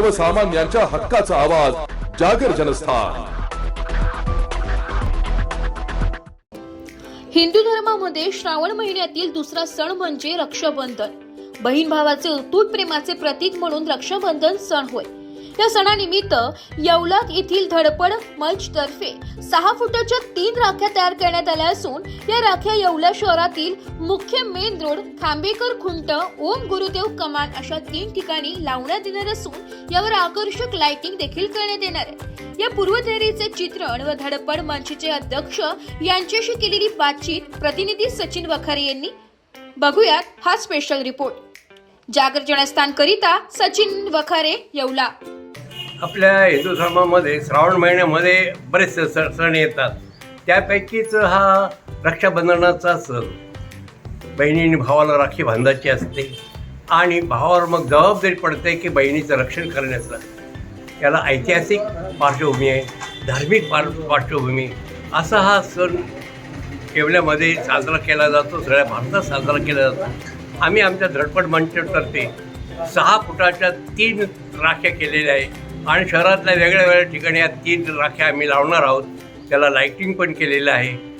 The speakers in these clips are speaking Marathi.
सर्वसामान्यांच्या हक्काचा आवाज जागर जनस्थान. हिंदू धर्मामध्ये श्रावण महिन्यातील दुसरा सण म्हणजे रक्षाबंधन. बहीण भावाचे अतूट प्रेमाचे प्रतीक म्हणून रक्षाबंधन सण होय. या सणानिमित्त येवलात येथील धडपड मंच तर्फे सहा फुटाच्या तीन राख्या तयार करण्यात आल्या असून या राख्या येवला शहरातील मुख्य मेन रोड खांबेकर खुंट ओम गुरुदेव कमान अशा तीन ठिकाणी लावण्यात येणार असून यावर आकर्षक लाइटिंग देखील करण्यात येणार आहे. या पूर्वतयारीचे चित्रण व धडपड मंचचे अध्यक्ष यांच्याशी केलेली बातचीत प्रतिनिधी सचिन वखारे यांनी. बघूयात हा स्पेशल रिपोर्ट जागर जनस्थान करिता सचिन वखारे येवला. आपल्या हिंदू धर्मामध्ये श्रावण महिन्यामध्ये बरेचसे सण सण येतात. त्यापैकीच हा रक्षाबंधनाचा सण. बहिणीने भावाला राखी बांधायची असते आणि भावावर मग जबाबदारी पडते की बहिणीचं रक्षण करण्याचं. याला ऐतिहासिक पार्श्वभूमी आहे धार्मिक पार पार्श्वभूमी. असा हा सण केवल्यामध्ये साजरा केला जातो सगळ्या भारतात साजरा केला जातो. आम्ही आमच्या धडपड मंचतर्फे सहा फुटाच्या तीन राख्या केलेल्या आहे. आणि शहरातल्या वेगळ्या वेगळ्या ठिकाणी या तीन राख्या आम्ही लावणार आहोत. त्याला लाईटिंग पण केलेलं आहे.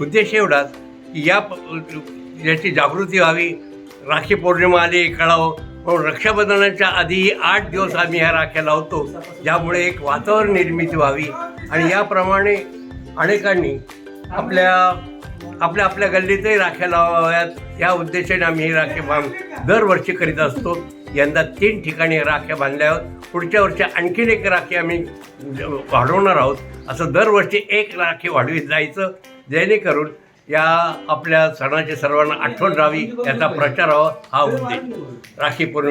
उद्देश एवढाच की या याची जागृती व्हावी. राखी पौर्णिमा आली कळावं म्हणून रक्षाबंधनाच्या आधी आठ दिवस आम्ही ह्या राख्या लावतो. ज्यामुळे एक वातावरण निर्मिती व्हावी. आणि याप्रमाणे अनेकांनी आपल्या आपल्या आपल्या गल्लीतही राख्या लावाव्यात. या उद्देशाने आम्ही ही राखी बांध दरवर्षी करीत असतो. यंदा तीन ठिकाणी राख्या बांधल्या आहोत. पुढच्या वर्षी आणखीन एक राखी आम्ही वाढवणार आहोत. असं दरवर्षी एक राखी वाढवीत जायचं. जेणेकरून या आपल्या सणाची सर्वांना आठवण राहावी. याचा प्रचार व्हावा. हा उद्देश. राखी पौर्णिमा